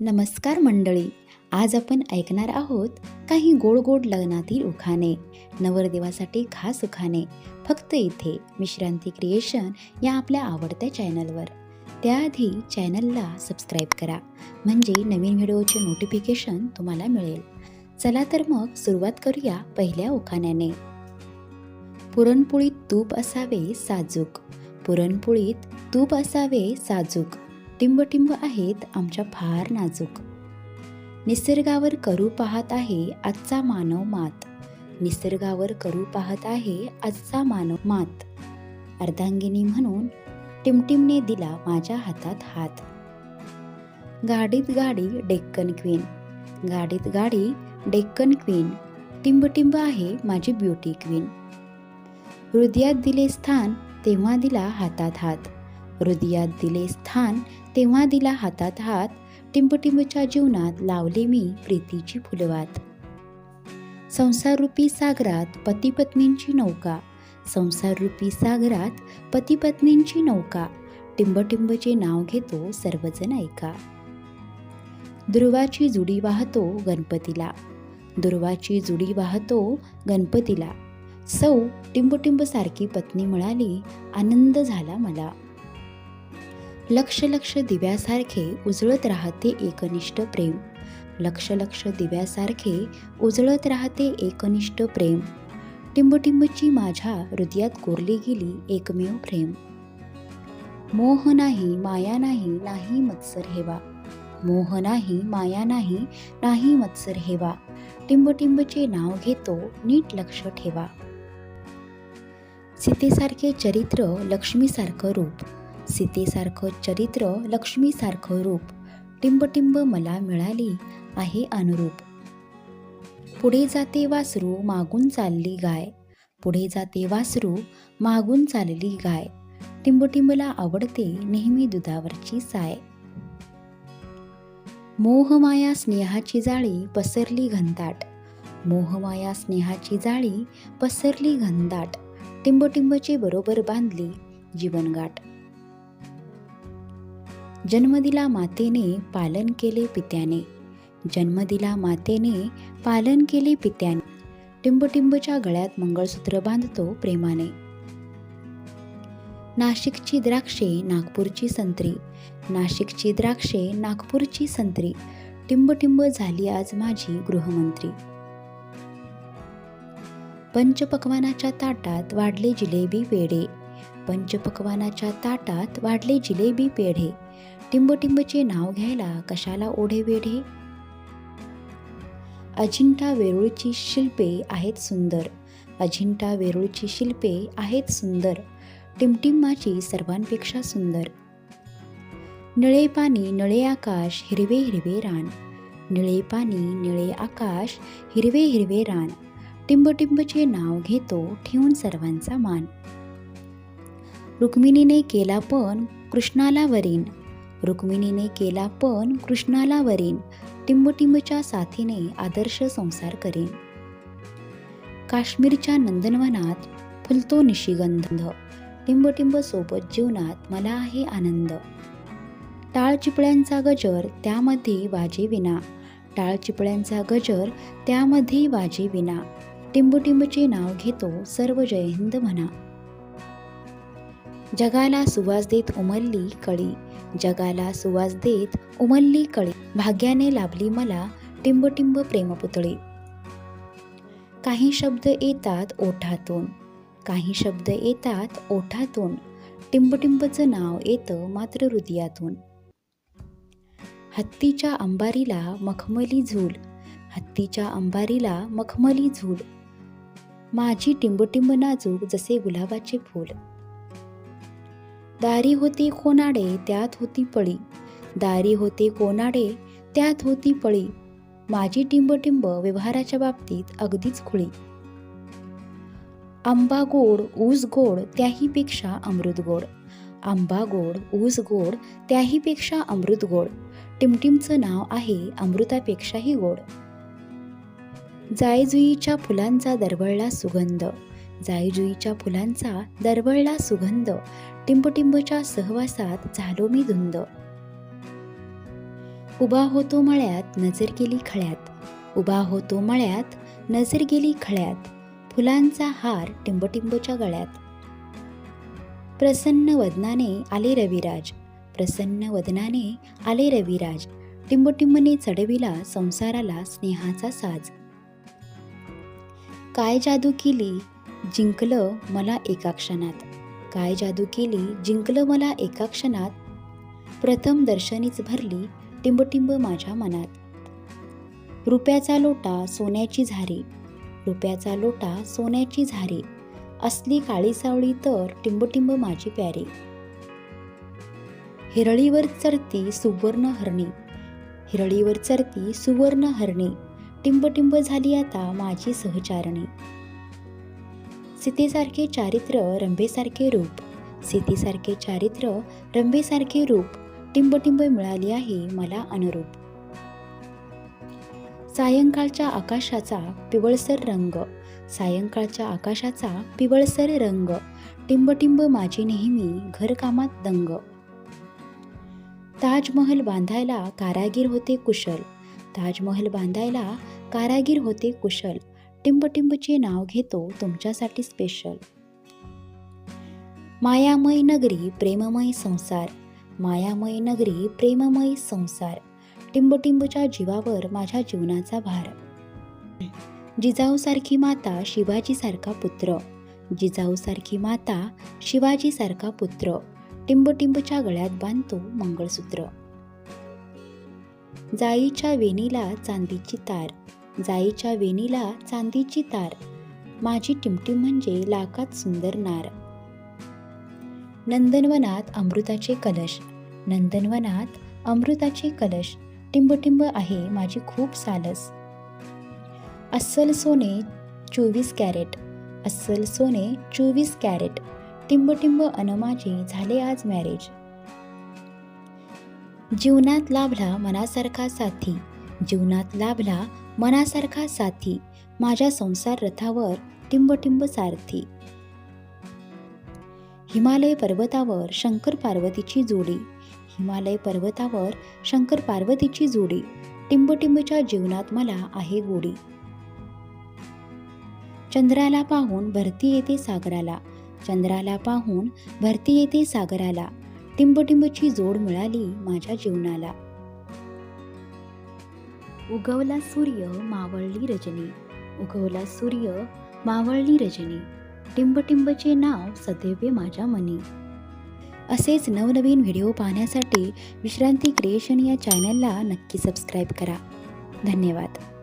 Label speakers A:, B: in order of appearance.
A: नमस्कार मंडळी. आज आपण ऐकणार आहोत काही गोड गोड लग्नातील उखाणे नवरदेवासाठी खास उखाणे. फक्त इथे विश्रांती क्रिएशन या आपल्या आवडत्या चॅनलवर. त्याआधी चॅनलला सबस्क्राईब करा म्हणजे नवीन व्हिडिओचे नोटिफिकेशन तुम्हाला मिळेल. चला तर मग सुरुवात करूया पहिल्या उखाण्याने. पुरणपोळीत तूप असावे साजूक. पुरणपोळीत तूप असावे साजूक. टिंबटिंब आहेत आमच्या फार नाजूक. निसर्गावर करू पाहत आहे आजचा मानव मात. निसर्गावर करू पाहत आहे आजचा मानव मात. अर्धांगिनी म्हणून टिमटिमने दिला माझ्या हातात हात. गाडीत गाडी डेक्कन क्वीन. गाडीत गाडी डेक्कन क्वीन. टिंबटिंब आहे माझी ब्युटी क्वीन. हृदयात दिले स्थान तेव्हा दिला हातात हात. हृदयात दिले स्थान तेव्हा दिला हातात हात टिंबटिंबच्या जीवनात लावले मी प्रीतीची फुलवात. संसाररूपी सागरात पतीपत्नींची नौका संसाररूपी सागरात पतीपत्नींची नौका टिंबटिंबचे नाव घेतो सर्वजण ऐका. दुर्वाची जुडी वाहतो गणपतीला दुर्वाची जुडी वाहतो गणपतीला. सौ टिंबटिंब सारखी पत्नी मिळाली आनंद झाला मला. लक्ष लक्ष दिव्यासारखे उजळत राहते एकनिष्ठ प्रेम. लक्ष लक्ष दिव्यासारखे उजळत राहते एकनिष्ठ प्रेम. टिंबटिंबची माझ्या हृदयात कोरली गेली एकमेव प्रेम. मोह नाही माया नाही नाही मत्सर हेवा. मोह नाही माया नाही नाही मत्सर हेवा. टिंबटिंबचे नाव घेतो नीट लक्ष ठेवा. सीतेसारखे चरित्र लक्ष्मीसारखं रूप. सीतेसारखं चरित्र लक्ष्मीसारखं रूप. टिंबटिंब मला मिळाली आहे अनुरूप. पुढे जाते वासरू मागून चालली गाय. पुढे जाते वासरू मागून चालली गाय. टिंबटिंबला आवडते नेहमी दुधावरची साय. मोहमाया स्नेहाची जाळी पसरली घनदाट. मोहमाया स्नेहाची जाळी पसरली घनदाट. टिंबटिंबची बरोबर बांधली जीवनगाठ. जन्म दिला मातेने पालन केले पित्याने. जन्म दिला मातेने पालन केले पित्याने. टिंबटिंबच्या गळ्यात मंगळसूत्र बांधतो प्रेमाने. नाशिकची द्राक्षे नागपूरची संत्री. नाशिकची द्राक्षे नागपूरची संत्री. टिंबटिंब झाली आज माझी गृहमंत्री. पंचपक्वानाच्या ताटात वाढले जिलेबी पेढे. पंचपक्वानाच्या ताटात वाढले जिलेबी पेढे. टिंबटिंबचे नाव घ्यायला कशाला ओढे वेढे? अजिंठा वेरूळची शिल्पे आहेत सुंदर. अजिंठा वेरूळची शिल्पे आहेत सुंदर. टिमटिंबाची सर्वांपेक्षा सुंदर. निळे पाणी निळे आकाश हिरवे हिरवे रान. निळे पाणी निळे आकाश हिरवे हिरवे रान. टिंबटिंबचे नाव घेतो ठेवून सर्वांचा मान. रुक्मिणीने केला पण कृष्णाला वरीन. रुक्मिणीने केला पण कृष्णाला वरीन टिंबटिंबच्या साथीने आदर्श संसार करीन. काश्मीरच्या नंदनवनात फुलतो निशिगंध टिंबटिंब सोबत जीवनात मला आहे आनंद. टाळ चिपळ्यांचा गजर त्यामध्ये वाजे विना टाळ चिपळ्यांचा गजर त्यामध्ये वाजे विना टिंबटिंबचे नाव घेतो सर्व जयहिंद म्हणा. जगाला सुवास देत उमलली कळी जगाला सुवास देत उमलली कळी. भाग्याने लाभली मला टिंबटिंब प्रेमपुतळी. काही शब्द येतात ओठातून. काही शब्द येतात ओठातून. टिंबटिंबचं नाव येतं मात्र हृदयातून. हत्तीच्या अंबारीला मखमली झूल. हत्तीच्या अंबारीला मखमली झूल. माझी टिंबटिंब नाजूक जसे गुलाबाचे फूल. दारी होती कोनाडे त्यात होती पळी. दारी होते कोनाडे त्यात होती पळी. माझी टिंबटिंब व्यवहाराच्या बाबतीत अगदीच खुळी. आंबा गोड ऊस गोड त्याहीपेक्षा अमृत गोड. आंबा गोड ऊस गोड त्याहीपेक्षा अमृत गोड. टिमटिमचं नाव आहे अमृतापेक्षाही गोड. जायजुईच्या फुलांचा दरवळला सुगंध. जाईजुईच्या फुलांचा दरवळला सुगंध टिंबटिंबच्या सहवासात झालो मी धुंद. उभा होतो मळ्यात नजर गेली खळ्यात. उभा होतो मळ्यात नजर गेली खळ्यात. फुलांचा हार टिंबटिंबच्या गळ्यात. प्रसन्न वदनाने आले रविराज. प्रसन्न वदनाने आले रविराज. टिंबटिंबने चढविला संसाराला स्नेहाचा साज. काय जादू केली? जिंकलं मला एका क्षणात. काय जादू केली जिंकलं मला एका क्षणात? प्रथम दर्शनीच भरली टिंबटिंब माझ्या मनात. रुपयाचा लोटा सोन्याची झारी. रुपयाचा लोटा सोन्याची झारी. असली काळी सावळी तर टिंबटिंब माझी प्यारी. हिरळीवर चरती सुवर्ण हरणी. हिरळीवर चरती सुवर्ण हरणी. टिंबटिंब झाली आता माझी सहचारणी. सीतेसारखे चारित्र्य रंभेसारखे रूप. सीतेसारखे चारित्र्य रंभेसारखे रूप. टिंबटिंब मिळाली आहे मला अनुरूप. सायंकाळच्या आकाशाचा पिवळसर रंग. सायंकाळच्या आकाशाचा पिवळसर रंग. टिंबटिंब माझी नेहमी घरकामात दंग. ताजमहल बांधायला कारागीर होते कुशल. ताजमहल बांधायला कारागीर होते कुशल. टिंबटिंबचे नाव घेतो तुमच्यासाठी स्पेशल मायामय नगरी प्रेममय संसार. मायामय नगरी प्रेममय संसार. टिंबटिंबच्या जीवावर माझ्या जीवनाचा भार. जिजाऊसारखी माता शिवाजीसारखा पुत्र. जिजाऊसारखी माता शिवाजीसारखा पुत्र. टिंबटिंबच्या गळ्यात बांधतो मंगळसूत्र. जाईच्या वेणीला चांदीची तार. जाईच्या वेणीला चांदीची तार. माझी टिमटिम म्हणजे लाखात सुंदर नार. नंदनवनात अमृताचे कलश. नंदनवनात अमृताचे कलश. टिंबटिंब आहे माझी खूप सालस. अस्सल सोने चोवीस कॅरेट. अस्सल सोने चोवीस कॅरेट. टिंबटिंब अन माझे झाले आज मॅरेज जीवनात लाभला मनासारखा साथी. जीवनात लाभला मनासारखा साथी माझ्या संसार रथावर टिंबटिंब सारथी. हिमालय पर्वतावर शंकर पार्वतीची जोडी हिमालय पर्वतावर शंकर पार्वतीची जोडी टिंबटिंबच्या जीवनात मला आहे गोडी. चंद्राला पाहून भरती येते सागराला चंद्राला पाहून भरती येते सागराला टिंबटिंबची जोड मिळाली माझ्या जीवनाला. उगवला सूर्य मावळली रजनी. उगवला सूर्य मावळली रजनी. टिंबटिंबचे नाव सदैवे माझ्या मनी. असेच नवनवीन व्हिडिओ पाहण्यासाठी विश्रांती क्रिएशन या चॅनलला नक्की सबस्क्राईब करा. धन्यवाद.